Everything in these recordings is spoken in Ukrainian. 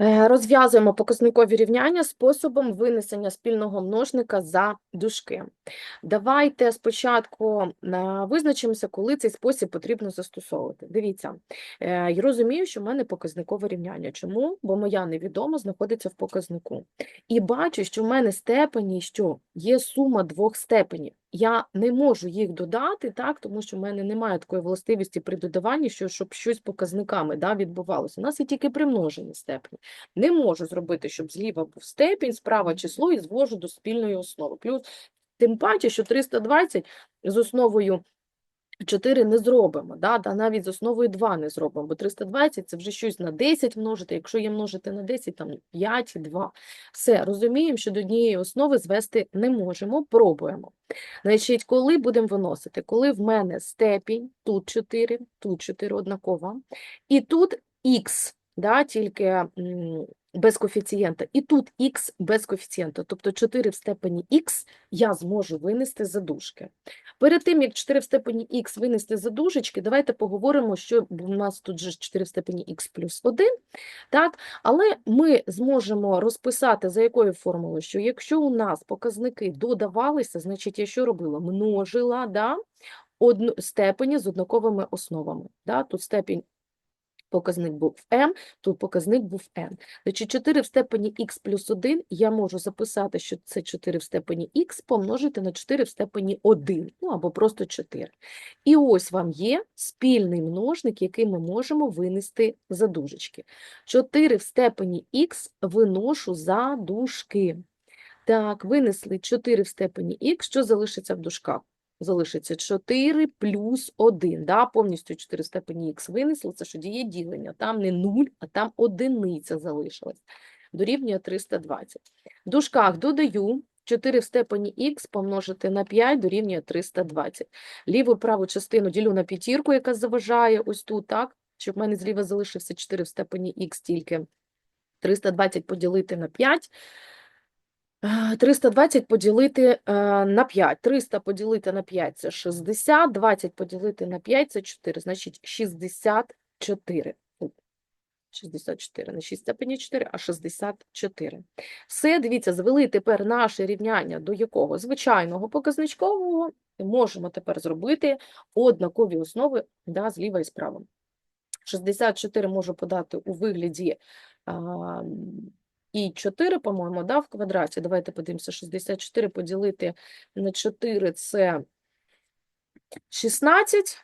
Е, Розв'язуємо показникові рівняння способом винесення спільного множника за дужки. Давайте спочатку е, визначимося, коли цей спосіб потрібно застосовувати. Дивіться, е, я розумію, що в мене показникове рівняння. Чому? Бо моя невідома знаходиться в показнику. І бачу, що в мене степені, що є сума двох степенів. Я не можу їх додати, так, тому що в мене немає такої властивості при додаванні, що, щоб щось показниками да, відбувалося. У нас є тільки примножені степені. Не можу зробити, щоб зліва був степінь, справа число і звожу до спільної основи. Плюс, тим паче, що 320 з основою 4 не зробимо, да? да навіть з основою 2 не зробимо, бо 320 це вже щось на 10 множити, якщо є множити на 10, там 5 і 2. Все, розуміємо, що до однієї основи звести не можемо, пробуємо. Значить, коли будемо виносити? Коли в мене степінь, тут 4, тут 4 однакова, і тут х, да, тільки без коефіцієнта, і тут х без коефіцієнта, тобто 4 в степені х я зможу винести за дужки. Перед тим, як 4 в степені х винести за дужечки, давайте поговоримо, що в нас тут же ж 4 в степені х плюс 1, так? але ми зможемо розписати за якою формулою, що якщо у нас показники додавалися, значить я що робила? Множила да? одну, степені з однаковими основами. Да? Тут степінь показник був m, тут показник був n. Значить, 4 в степені x плюс 1 я можу записати, що це 4 в степені x помножити на 4 в степені 1, ну або просто 4. І ось вам є спільний множник, який ми можемо винести за дужечки. 4 в степені x виношу за дужки. Так, винесли 4 в степені х, що залишиться в дужках? Залишиться 4 плюс 1, да? повністю 4 в степені х винесли, це що діє ділення, там не 0, а там одиниця залишилась. Дорівнює 320. В дужках додаю 4 в степені х помножити на 5 дорівнює 320. Ліву праву частину ділю на п'ятірку, яка заважає ось тут, так? Щоб в мене зліва залишився 4 в степені х тільки. 320 поділити на 5 Е, 320 поділити е, на 5. 300 поділити на 5 – це 60, 20 поділити на 5 – це 4, значить 64. 64, не 6 степені 4, а 64. Все, дивіться, звели тепер наше рівняння до якого? Звичайного показничкового. Можемо тепер зробити однакові основи да, зліва і справа. 64 можу подати у вигляді а, і 4, по-моєму, да, в квадраті. Давайте подивимося, 64 поділити на 4 – це 16.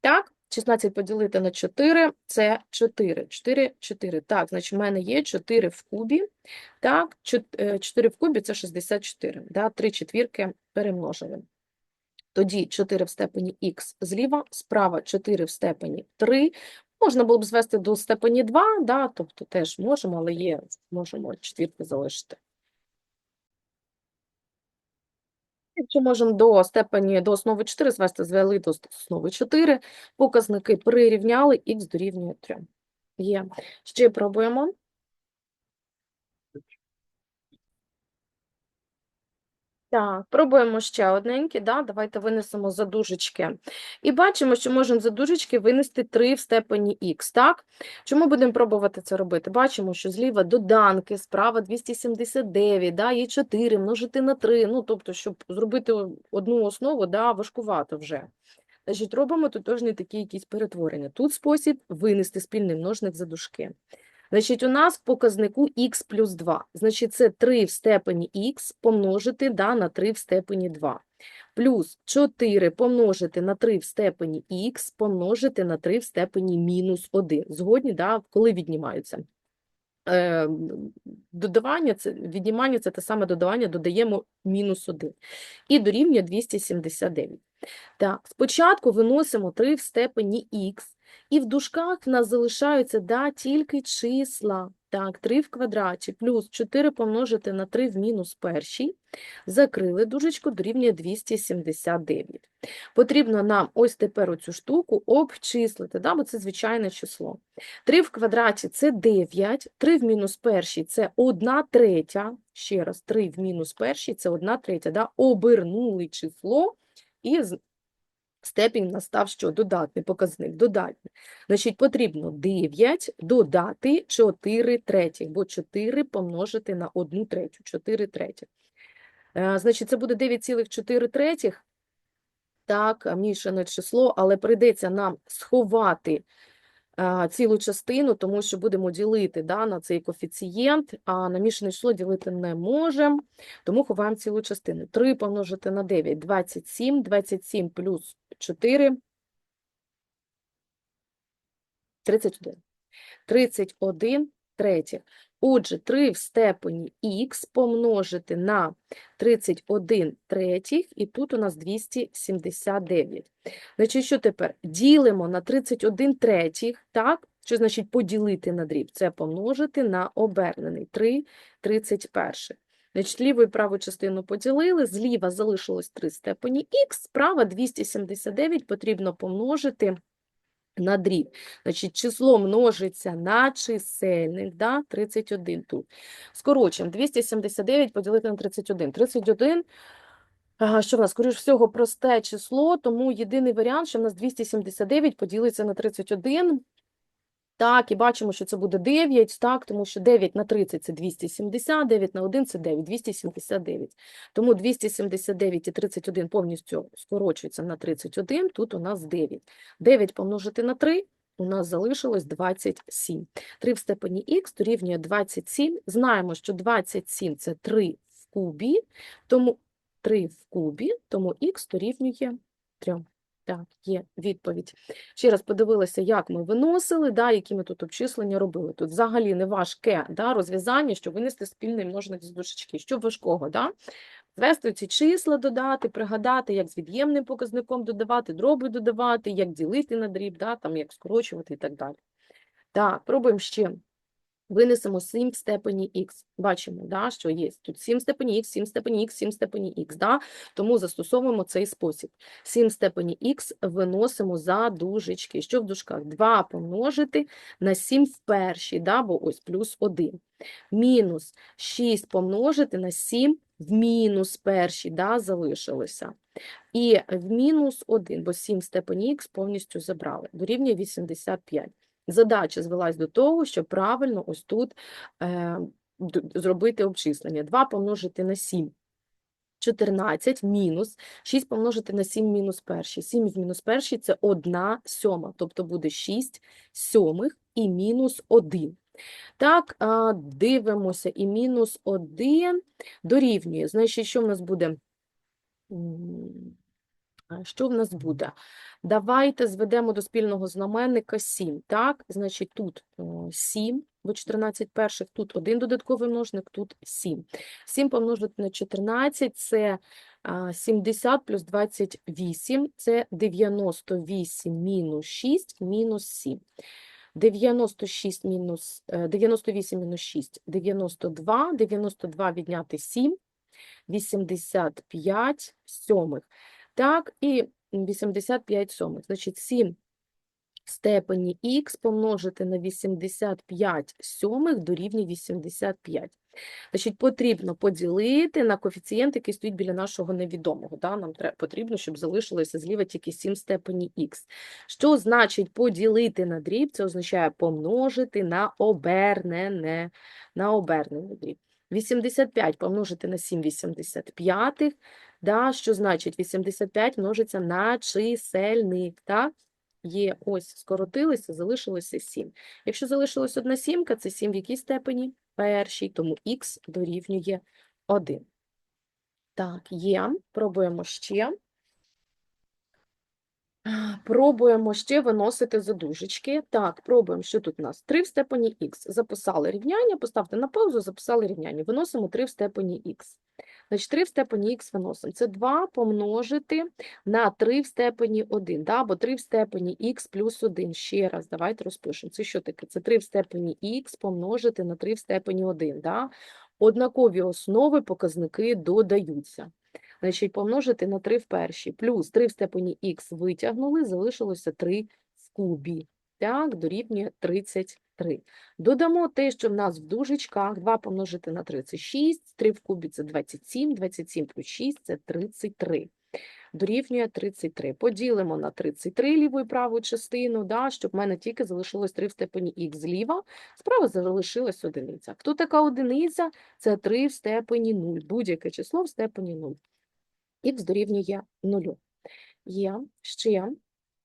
Так, 16 поділити на 4 – це 4. 4, 4. Так, значить, в мене є 4 в кубі. Так, 4 в кубі – це 64. Да, 3 четвірки перемножили. Тоді 4 в степені х зліва, справа 4 в степені 3. Можна було б звести до степені 2, да, тобто теж можемо, але є, можемо четвірки залишити. Якщо можемо до степені до основи 4 звести, звели до основи 4, показники прирівняли, х дорівнює 3. Є. Ще пробуємо. Так, пробуємо ще одненькі, да? Давайте винесемо за дужечки. І бачимо, що можемо за дужечки винести 3 в степені х, так? Чому будемо пробувати це робити? Бачимо, що зліва доданки, справа 279, да? є 4, множити на 3, ну, тобто, щоб зробити одну основу, да, важкувато вже. Значить, робимо тотожні такі якісь перетворення. Тут спосіб винести спільний множник за дужки. Значить, у нас в показнику х плюс 2. Значить, це 3 в степені х помножити да, на 3 в степені 2. Плюс 4 помножити на 3 в степені х помножити на 3 в степені мінус 1. Згодні, да, коли віднімаються. Е, додавання, це, віднімання – це те саме додавання, додаємо мінус 1. І дорівнює 279. Так, спочатку виносимо 3 в степені х, і в дужках в нас залишаються да, тільки числа. Так, 3 в квадраті плюс 4 помножити на 3 в мінус першій. Закрили дужечку, дорівнює 279. Потрібно нам ось тепер оцю штуку обчислити, да, бо це звичайне число. 3 в квадраті – це 9, 3 в мінус першій – це 1 третя. Ще раз, 3 в мінус першій – це 1 третя. Да? Обернули число і Степінь настав що? Додатний показник, додатний. Значить, потрібно 9 додати 4 третіх, бо 4 помножити на 1 третю, 4 третіх. Е, Значить, це буде 9,4 третіх. Так, мішане число, але прийдеться нам сховати а, цілу частину, тому що будемо ділити да, на цей коефіцієнт, а на мішане число ділити не можемо, тому ховаємо цілу частину. 3 помножити на 9 – 27, 27 плюс 4 – 31. 31 третіх. Отже, 3 в степені х помножити на 31 третіх, і тут у нас 279. Значить, що тепер? Ділимо на 31 третіх, так? Що значить поділити на дріб? Це помножити на обернений 3 31. Значить, ліву і праву частину поділили, зліва залишилось 3 степені х, справа 279 потрібно помножити на дріб. Значить, число множиться на чисельник, да? 31 тут. Скорочимо, 279 поділити на 31. 31, ага, що в нас, скоріш всього, просте число, тому єдиний варіант, що в нас 279 поділиться на 31. Так, і бачимо, що це буде 9, так, тому що 9 на 30 – це 270, 9 на 1 – це 9, 279. Тому 279 і 31 повністю скорочуються на 31, тут у нас 9. 9 помножити на 3 у нас залишилось 27. 3 в степені х дорівнює 27. Знаємо, що 27 – це 3 в кубі, тому 3 в кубі, тому х дорівнює 3. Так, є відповідь. Ще раз подивилася, як ми виносили, да, які ми тут обчислення робили. Тут взагалі не важке да, розв'язання, що винести спільний множник з дужечки. Що важкого? Да? Звести ці числа додати, пригадати, як з від'ємним показником додавати, дроби додавати, як ділити на дріб, да, там, як скорочувати і так далі. Так, пробуємо ще. Винесемо 7 в степені х. Бачимо, да, що є тут 7 в степені х, 7 в степені х, 7 в степені х. Да? Тому застосовуємо цей спосіб. 7 в степені х виносимо за дужечки. Що в дужках? 2 помножити на 7 в першій, да? бо ось плюс 1. Мінус 6 помножити на 7 в мінус першій, да? залишилося. І в мінус 1, бо 7 в степені х повністю забрали. Дорівнює 85. Задача звелась до того, щоб правильно ось тут е, зробити обчислення. 2 помножити на 7 – 14 мінус 6 помножити на 7 мінус перший. 7 в мінус перший – це 1 сьома, тобто буде 6 сьомих і мінус 1. Так, дивимося, і мінус 1 дорівнює. Значить, що в нас буде? А Що в нас буде? Давайте зведемо до спільного знаменника 7, так? Значить, тут 7, бо 14 перших, тут один додатковий множник, тут 7. 7 помножити на 14 – це 70 плюс 28, це 98 мінус 6 мінус 7. 96 мінус, е, 98 мінус 6 – 92, 92 відняти 7 – 85 сьомих. Так, і 85 сьомих. Значить, 7 степені х помножити на 85 сьомих дорівнює 85. Значить, потрібно поділити на коефіцієнт, який стоїть біля нашого невідомого. Да? Нам треба, потрібно, щоб залишилося зліва тільки 7 степені х. Що значить поділити на дріб? Це означає помножити на обернене, на обернений дріб. 85 помножити на 7 85, да, що значить 85 множиться на чисельник, так? Є, ось, скоротилися, залишилося 7. Якщо залишилось одна сімка, це 7 в якій степені? Першій, тому х дорівнює 1. Так, є. Пробуємо ще. Пробуємо ще виносити задужечки. Так, пробуємо, що тут у нас? 3 в степені х. Записали рівняння, поставте на паузу, записали рівняння. Виносимо 3 в степені х. Значить, 3 в степені х виносимо. Це 2 помножити на 3 в степені 1, да? бо 3 в степені х плюс 1. Ще раз, давайте розпишемо. Це що таке? Це 3 в степені х помножити на 3 в степені 1. Да? Однакові основи, показники додаються. Значить, помножити на 3 в першій, плюс 3 в степені х витягнули, залишилося 3 в кубі. Так, дорівнює 33. Додамо те, що в нас в дужечках 2 помножити на 3 – це 6, 3 в кубі – це 27, 27 плюс 6 – це 33. дорівнює 33. Поділимо на 33 ліву і праву частину, да, щоб в мене тільки залишилось 3 в степені х зліва, справа залишилась одиниця. Хто така одиниця? Це 3 в степені 0, будь-яке число в степені 0. Х дорівнює 0. Є ще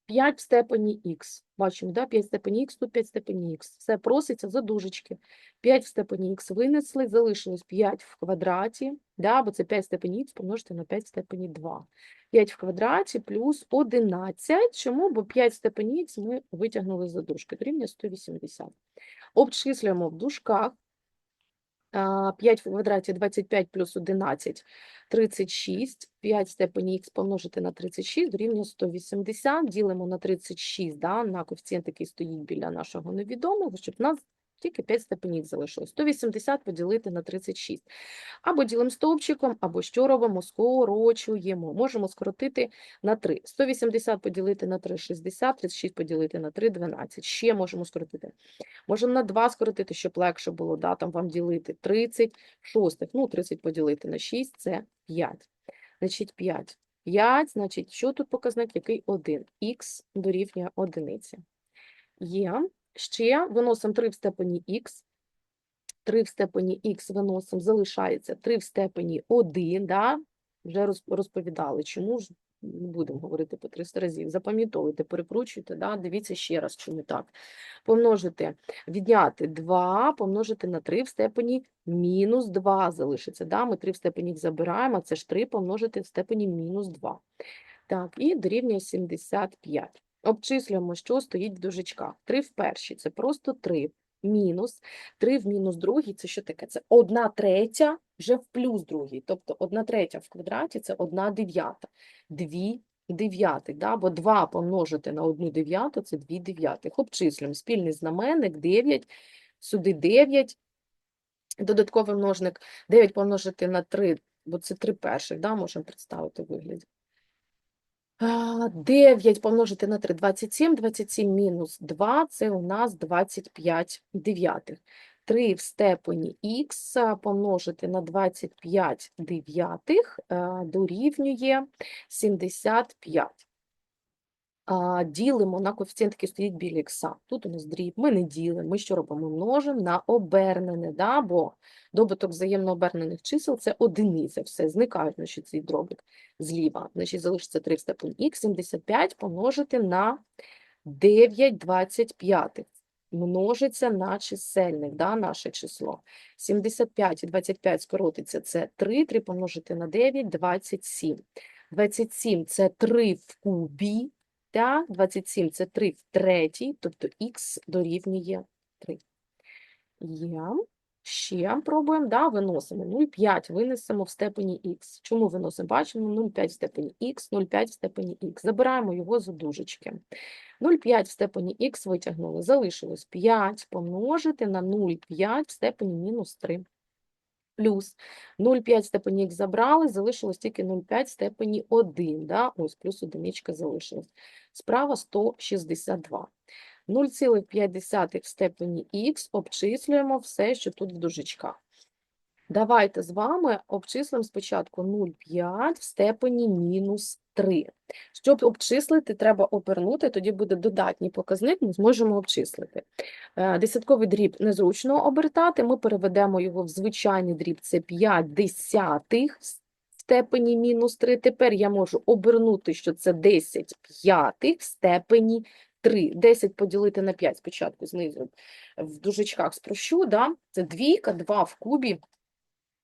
5 в степені х. Бачимо, да? 5 в степені х, тут 5 в степені х. Все проситься за дужечки. 5 в степені х винесли, залишилось 5 в квадраті, да? бо це 5 в степені х помножити на 5 в степені 2. 5 в квадраті плюс 11. Чому? Бо 5 в степені х ми витягнули за дужки. Дорівнює 180. Обчислюємо в дужках. А, 5 в квадраті 25 плюс 11 – 36. 5 в степені х помножити на 36 дорівнює 180. Ділимо на 36, да, на коефіцієнт, який стоїть біля нашого невідомого, щоб нас тільки 5 в степені х залишилось. 180 поділити на 36. Або ділимо стовпчиком, або що робимо? Скорочуємо. Можемо скоротити на 3. 180 поділити на 3 – 60, 36 поділити на 3 – 12. Ще можемо скоротити. Можемо на 2 скоротити, щоб легше було, да, там вам ділити 30 шостих. Ну, 30 поділити на 6 – це 5. Значить, 5. 5, значить, що тут показник? Який 1? Х дорівнює одиниці. Є. Ще виносимо 3 в степені х. 3 в степені х виносимо, залишається 3 в степені 1, да? вже розповідали, чому ж не будемо говорити по 300 разів. Запам'ятовуйте, перекручуйте, да? дивіться ще раз, чому так. Помножити, відняти 2, помножити на 3 в степені мінус 2 залишиться. Да? Ми 3 в степені х забираємо, а це ж 3 помножити в степені мінус 2. Так, і дорівнює 75. Обчислюємо, що стоїть в дужечках. 3 в першій – це просто 3. Мінус 3 в мінус другій – це що таке? Це 1 третя вже в плюс другій. Тобто 1 третя в квадраті – це 1 дев'ята. 2 дев'ятих, да? бо 2 помножити на 1 дев'яту – це 2 дев'ятих. Обчислюємо. Спільний знаменник 9, сюди 9, додатковий множник 9 помножити на 3, бо це 3 перших, да? можемо представити вигляді. А, 9 помножити на 3 – 27, 27 мінус 2 – це у нас 25 дев'ятих. 3 в степені х помножити на 25 дев'ятих дорівнює 75. Ділимо на коефіцієнт, який стоїть біля х. Тут у нас дріб, ми не ділимо, ми що робимо? Множимо на обернене, да? бо добуток взаємно обернених чисел – це одиниця, все, зникають значить, цей дробик зліва. Значить, залишиться 3 в степені х, 75 помножити на 9 25. Множиться на чисельник, да, наше число. 75 і 25 скоротиться, це 3, 3 помножити на 9 – 27. 27 – це 3 в кубі, да? 27 – це 3 в третій, тобто х дорівнює 3. Є. Ще пробуємо, да, виносимо 0,5 винесемо в степені х. Чому виносимо? Бачимо 0,5 в степені х, 0,5 в степені х. Забираємо його за дужечки. 0,5 в степені х витягнули, залишилось 5 помножити на 0,5 в степені мінус 3. Плюс 0,5 в степені х забрали, залишилось тільки 0,5 в степені 1. Да? Ось, плюс одиничка залишилась. Справа 162. 0,5 в степені х обчислюємо все, що тут в дужечках. Давайте з вами обчислимо спочатку 0,5 в степені мінус 3. Щоб обчислити, треба обернути, тоді буде додатній показник, ми зможемо обчислити. Е, Десятковий дріб незручно обертати, ми переведемо його в звичайний дріб, це 5 десятих в степені мінус 3. Тепер я можу обернути, що це 10 п'ятих в степені 3. 10 поділити на 5 спочатку знизу в дужечках спрощу, да? це двійка, 2 в кубі,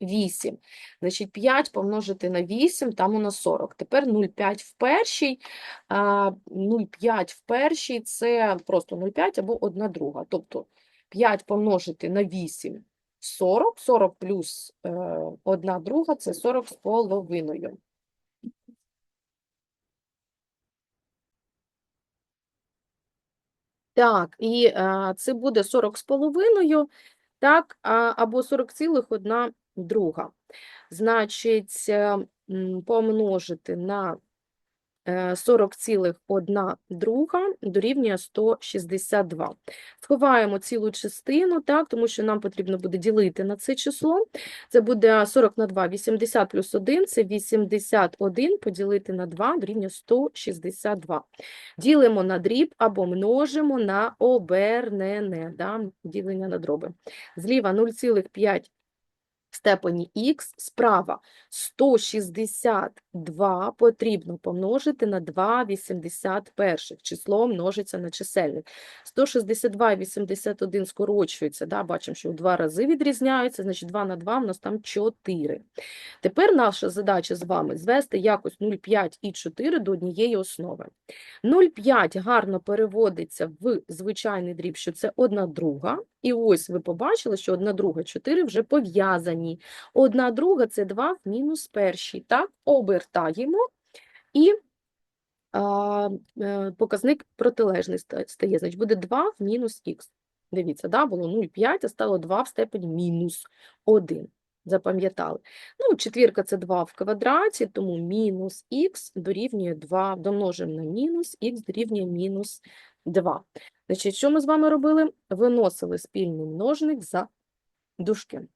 8. Значить, 5 помножити на 8, там у нас 40. Тепер 0,5 в першій. 0,5 в першій – це просто 0,5 або 1 друга. Тобто 5 помножити на 8 – 40. 40 плюс е, 1 друга – це 40 з половиною. Так, і е, це буде 40 з половиною, так, або 40,1 друга. Значить, е, помножити на е, 40,1 друга дорівнює 162. Сховаємо цілу частину, так, тому що нам потрібно буде ділити на це число. Це буде 40 на 2, 80 плюс 1, це 81 поділити на 2 дорівнює 162. Ділимо на дріб або множимо на обернене, да, ділення на дроби. Зліва 0,5 в степені х, справа 162 потрібно помножити на 2,81. Число множиться на чисельник. 162 і 81 скорочуються, да, бачимо, що у два рази відрізняються, значить 2 на 2 в нас там 4. Тепер наша задача з вами звести якось 0,5 і 4 до однієї основи. 0,5 гарно переводиться в звичайний дріб, що це 1 друга. І ось ви побачили, що 1 друга 4 вже пов'язані. 1 друга – це 2 в мінус першій. Так, обертаємо і а, е, показник протилежний стає. Значить, буде 2 в мінус х. Дивіться, да, було 0,5, а стало 2 в степені мінус 1. Запам'ятали. Ну, четвірка – це 2 в квадраті, тому мінус х дорівнює 2, домножимо на мінус, х дорівнює мінус 2. Значить, що ми з вами робили? Виносили спільний множник за дужки.